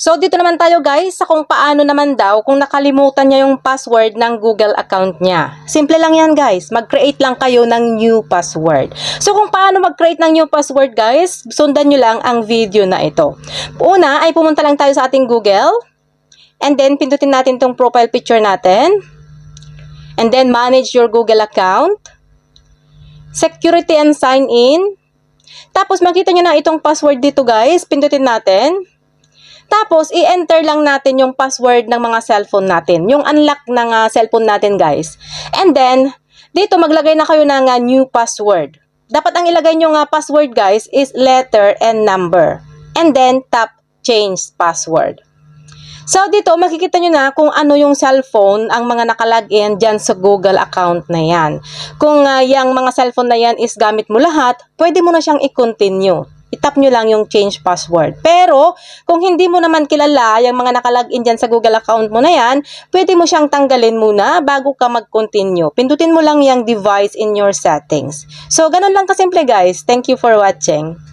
So, dito naman tayo guys sa kung paano naman daw kung nakalimutan niya yung password ng Google account niya. Simple lang yan guys. Mag-create lang kayo ng new password. So, kung paano mag-create ng new password guys, sundan nyo lang ang video na ito. Una ay pumunta lang tayo sa ating Google. And then, pindutin natin tong profile picture natin. And then, manage your Google account. Security and sign in. Tapos, makita nyo na itong password dito guys. Pindutin natin. Tapos, i-enter lang natin yung password ng mga cellphone natin. Yung unlock ng ah, cellphone natin, guys. And then, dito maglagay na kayo ng ah, new password. Dapat ang ilagay nyo nga password, guys, is letter and number. And then, tap change password. So, dito, makikita nyo na kung ano yung cellphone ang mga nakalagin dyan sa Google account na yan. Kung uh, yung mga cellphone na yan is gamit mo lahat, pwede mo na siyang i-continue. Itap nyo lang yung change password. Pero, kung hindi mo naman kilala yung mga nakalagin dyan sa Google account mo na yan, pwede mo siyang tanggalin muna bago ka mag-continue. Pindutin mo lang yung device in your settings. So, ganun lang kasimple guys. Thank you for watching.